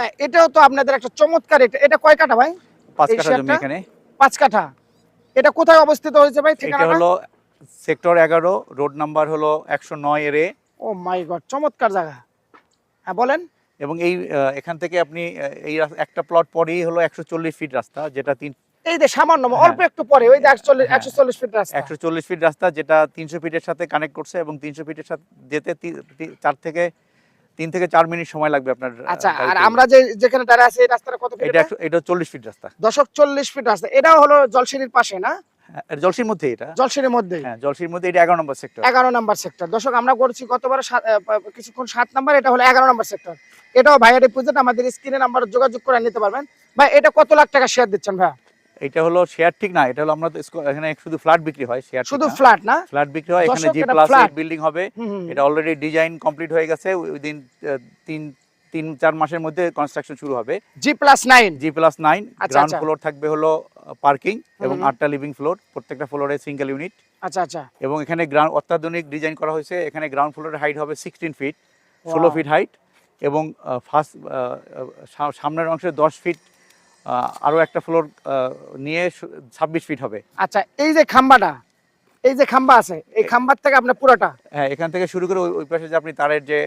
হ্যাঁ, এটাও তো আপনাদের একটা চমৎকার এটা এটা কয় কাঠা ভাই? পাঁচ কাঠা জমি এখানে। পাঁচ কাঠা। এটা কোথায় অবস্থিত হয়েছে ভাই এটা হলো সেক্টর এগারো রোড নাম্বার হলো একশো নয় এর ও মাই গড চমৎকার জায়গা। হ্যাঁ বলেন। এবং এই এখান থেকে আপনি এই একটা প্লট পরেই হলো একশো চল্লিশ ফিট রাস্তা যেটা তিন এই যে সামান্য হ্যাঁ। অল্প একটু পরে ওই যে হ্যাঁ। একশো চল্লিশ ফিট রাস্তা। একশো চল্লিশ ফিট রাস্তা যেটা তিনশো ফিটের সাথে কানেক্ট করছে এবং তিনশো ফিটের সাথে যেতে চার থেকে তিন থেকে চার মিনিট সময় লাগবে আপনার আচ্ছা আর আমরা যে যেখানে দাঁড়িয়ে আছি এই রাস্তাটা কত ফিট এটা এটা? চল্লিশ ফিট রাস্তা। দশক চল্লিশ ফিট রাস্তা। এটাও হলো জলসিঁড়ির পাশে না? হ্যাঁ, জলসির মধ্যে এটা। জলসিঁড়ির মধ্যে হ্যাঁ জলসির মধ্যে এটা এগারো নম্বর সেক্টর এগারো নম্বর সেক্টর দর্শক আমরা করছি গতবার কিছুক্ষণ সাত নাম্বার এটা হলো এগারো নম্বর সেক্টর এটাও ভাইয়া ডিপোজিট আমাদের স্ক্রিনে নাম্বার যোগাযোগ করে নিতে পারবেন। ভাই এটা কত লাখ টাকা শেয়ার দিচ্ছেন ভাই এটা হলো শেয়ার ঠিক না এটা হলো আমরা এখানে শুধু ফ্ল্যাট বিক্রি হয় শেয়ার শুধু ফ্ল্যাট না? ফ্ল্যাট বিক্রি হয় এখানে জি প্লাস flat। বিল্ডিং হবে। এটা অলরেডি ডিজাইন কমপ্লিট হয়ে গেছে উইদিন তিন তিন চার মাসের মধ্যে কনস্ট্রাকশন শুরু হবে। G plus nine G plus nine ground. Floor থাকবে হলো পার্কিং এবং আটটা লিভিং ফ্লোর প্রত্যেকটা ফ্লোরে সিঙ্গেল ইউনিট আচ্ছা আচ্ছা। এবং এখানে গ্রাউন্ড অত্যাধুনিক ডিজাইন করা হয়েছে এখানে গ্রাউন্ড ফ্লোরের হাইট হবে সিক্সটিন ফিট ষোলো. ফিট হাইট এবং ফার্স্ট সামনের অংশে দশ ফিট আরও একটা ফ্লোর নিয়ে ছাব্বিশ ফিট হবে। আচ্ছা এই যে খাম্বাটা এই যে খাম্বা আছে এই খাম্বার থেকে আপনার পুরোটা? হ্যাঁ এখান থেকে শুরু করে ওই- পাশে যে আপনি তারের যে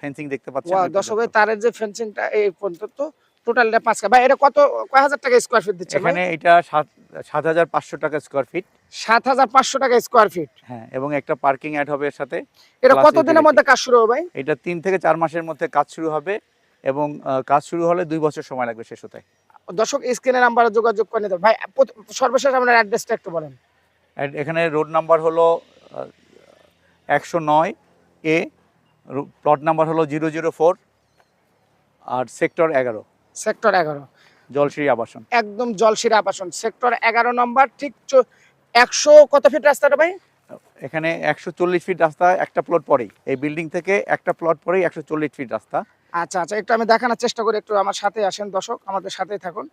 ফেন্সিং দেখতে পাচ্ছেন ওয়া, ওই তারের যে ফেন্সিংটা এই পর্যন্ত টোটালটা পাঁচ ভাই এটা কত কয় হাজার টাকা স্কোয়ার ফিট দিচ্ছে এখানে এটা সাত সাত হাজার পাঁচশো টাকা স্কোয়ার ফিট সাত হাজার পাঁচশো টাকা স্কোয়ার ফিট হ্যাঁ এবং একটা পার্কিং অ্যাড হবে এর সাথে এটা কতদিনের মধ্যে কাজ শুরু হবে ভাই? এটা তিন থেকে চার মাসের মধ্যে কাজ শুরু হবে এবং কাজ শুরু হলে দুই বছর সময় লাগবে শেষ হতে। দর্শক স্ক্রিনে নাম্বারে যোগাযোগ করে নিতে। ভাই সর্বশেষ আপনার অ্যাড্রেসটা একটু বলেন। এখানে রোড নাম্বার হলো একশো নয় এ প্লট নাম্বার হলো জিরো জিরো ফোর আর সেক্টর এগারো। সেক্টর এগারো। জলশ্রী আবাসন। একদম জলশিরা আবাসন। সেক্টর এগারো নম্বর ঠিক একশো কত ফিট রাস্তাটা ভাই? এখানে একশো চল্লিশ ফিট রাস্তা একটা প্লট পরেই। এই বিল্ডিং থেকে একটা প্লট পরেই একশো চল্লিশ ফিট রাস্তা। আচ্ছা আচ্ছা একটু আমি দেখানোর চেষ্টা করি একটু আমার সাথে আসেন দর্শক আমাদের সাথেই থাকুন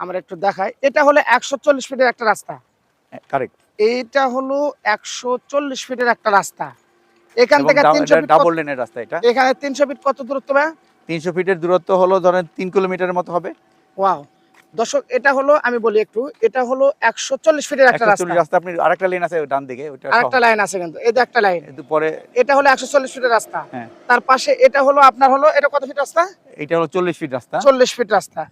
আমরা একটু দেখাই। এটা হলো একশো চল্লিশ ফিটের একটা রাস্তা। কারেক্ট এইটা হলো একশো চল্লিশ ফিটের একটা রাস্তা। এখান থেকে তিনশো ফিট ডাবল লেনের রাস্তা এটা। এখানে তিনশো ফিট কত দূরত্ব ভাই? তিনশো ফিটের দূরত্ব হলো ধরেন তিন কিলোমিটারের মতো হবে। ওয়াও দর্শক এটা হলো আমি বলি একটু এটা হলো একশো চল্লিশ ফিটের একটা রাস্তা। আপনি আরেকটা লেন আছে ডান দিকে ওইটা আর একটা লাইন আছে কিন্তু এই একটা লাইন পরে এটা হলো একশো চল্লিশ ফিটের রাস্তা। হ্যাঁ। তার পাশে এটা হলো আপনার হলো এটা কত ফিট রাস্তা? এটা হলো চল্লিশ ফিট রাস্তা। চল্লিশ ফিট রাস্তা।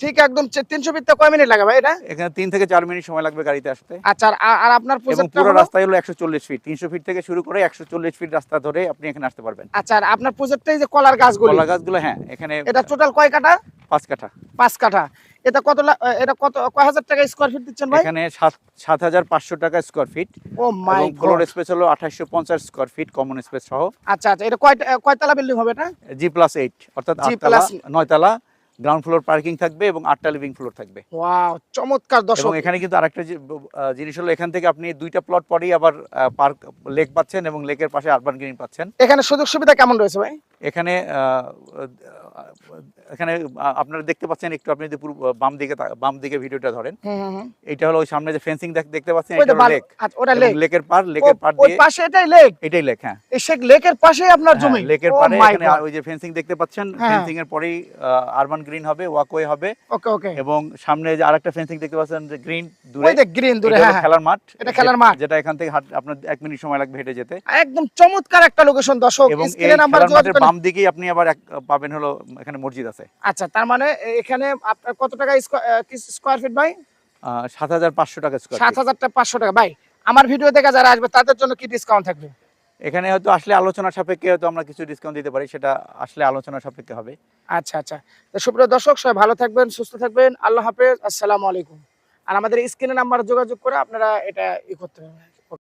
ঠিক একদম তিনশো ফিট কয় মিনিট লাগে ভাই এটা? এখানে তিন থেকে চার মিনিট সময় লাগবে গাড়িতে আসতে। আচ্ছা আর- আপনার পুরো হলো হলো একশো চল্লিশ ফিট তিনশো ফিট থেকে শুরু করে একশো চল্লিশ ফিট রাস্তা ধরে আপনি এখানে আসতে পারবেন। আচ্ছা আর আপনার প্রজেক্টটাই যে কলার গাছগুলি? কলা গাছগুলো হ্যাঁ এখানে এটা টোটাল কয় কাঠা? পাঁচ কাঠা। পাঁচ কাঠা। এটা কত এটা কত কয় হাজার টাকা স্কোয়ার ফিট দিচ্ছেন ভাই? এখানে সাত হাজার পাঁচশো টাকা স্কোয়ার ফিট ও মাই ফ্লোর স্পেস হলো আঠাশশো পঞ্চাশ স্কোয়ার ফিট কমন স্পেস সহ। আচ্ছা আচ্ছা এটা কয় কয়তলা বিল্ডিং হবে এটা? জি প্লাস এইট অর্থাৎ আটতলা নয়তলা গ্রাউন্ড ফ্লোর পার্কিং থাকবে এবং আটটা লিভিং ফ্লোর থাকবে। ওয়াও চমৎকার এবং এখানে কিন্তু আরেকটা জিনিস হলো এখান থেকে আপনি দুইটা প্লট পরেই আবার পার্ক লেক পাচ্ছেন এবং লেকের পাশে আরবান গ্রিন পাচ্ছেন। এখানে সুযোগ সুবিধা কেমন রয়েছে ভাই? এখানে এখানে আপনারা দেখতে পাচ্ছেন একটু আপনি যদি বাম দিকে বাম দিকে ভিডিওটা ধরেন। হুম হুম হুম। এটা হলো ওই সামনে যে ফেন্সিং দেখতে পাচ্ছেন? এটা লেক আচ্ছা, ওটা লেক লেকের পার লেকের পার ওই দিয়ে পাশে এটাই লেক এটাই লেক হ্যাঁ। এই সে লেকের পাশে আপনার জমি? হ্যাঁ, লেকের Oh পারে এখানে ওই যে ফেন্সিং দেখতে পাচ্ছেন? হ্যাঁ। ফেন্সিং এর পরেই আরবান গ্রিন হবে ওয়াকওয়ে হবে। ওকে ওকে এবং সামনে যে আরেকটা ফেন্সিং দেখতে পাচ্ছেন যে গ্রিন দূরে। ওই যে গ্রিন দূরে হ্যাঁ হ্যাঁ। খেলার মাঠ। এটা খেলার মাঠ। যেটা এখান থেকে আপনার এক মিনিট সময় লাগবে হেঁটে যেতে। একদম চমৎকার একটা লোকেশন দর্শক। স্ক্রিনে নাম্বার যোগাযোগ। বাম দিকেই আপনি আবার এক পাবেন হলো এখানে মসজিদ আছে। আচ্ছা তার মানে এখানে আপনার কত টাকা স্কোয়ার ফিট ভাই? সাত হাজার পাঁচশো টাকা স্কোয়ার সাত হাজার টাকা পাঁচশো টাকা। ভাই আমার ভিডিও দেখে যারা আসবে তাদের জন্য কি ডিসকাউন্ট থাকবে? এখানে হয়তো আসলে আলোচনা সাপেক্ষে হয়তো আমরা কিছু ডিসকাউন্ট দিতে পারি সেটা আসলে আলোচনা সাপেক্ষে হবে। আচ্ছা আচ্ছা। তো সুপ্রিয় দর্শক সবাই ভালো থাকবেন সুস্থ থাকবেন। আল্লাহ হাফেজ আসসালামু আলাইকুম। আর আমাদের স্ক্রিনে নাম্বার যোগাযোগ করে আপনারা এটা ই করতে পারবেন।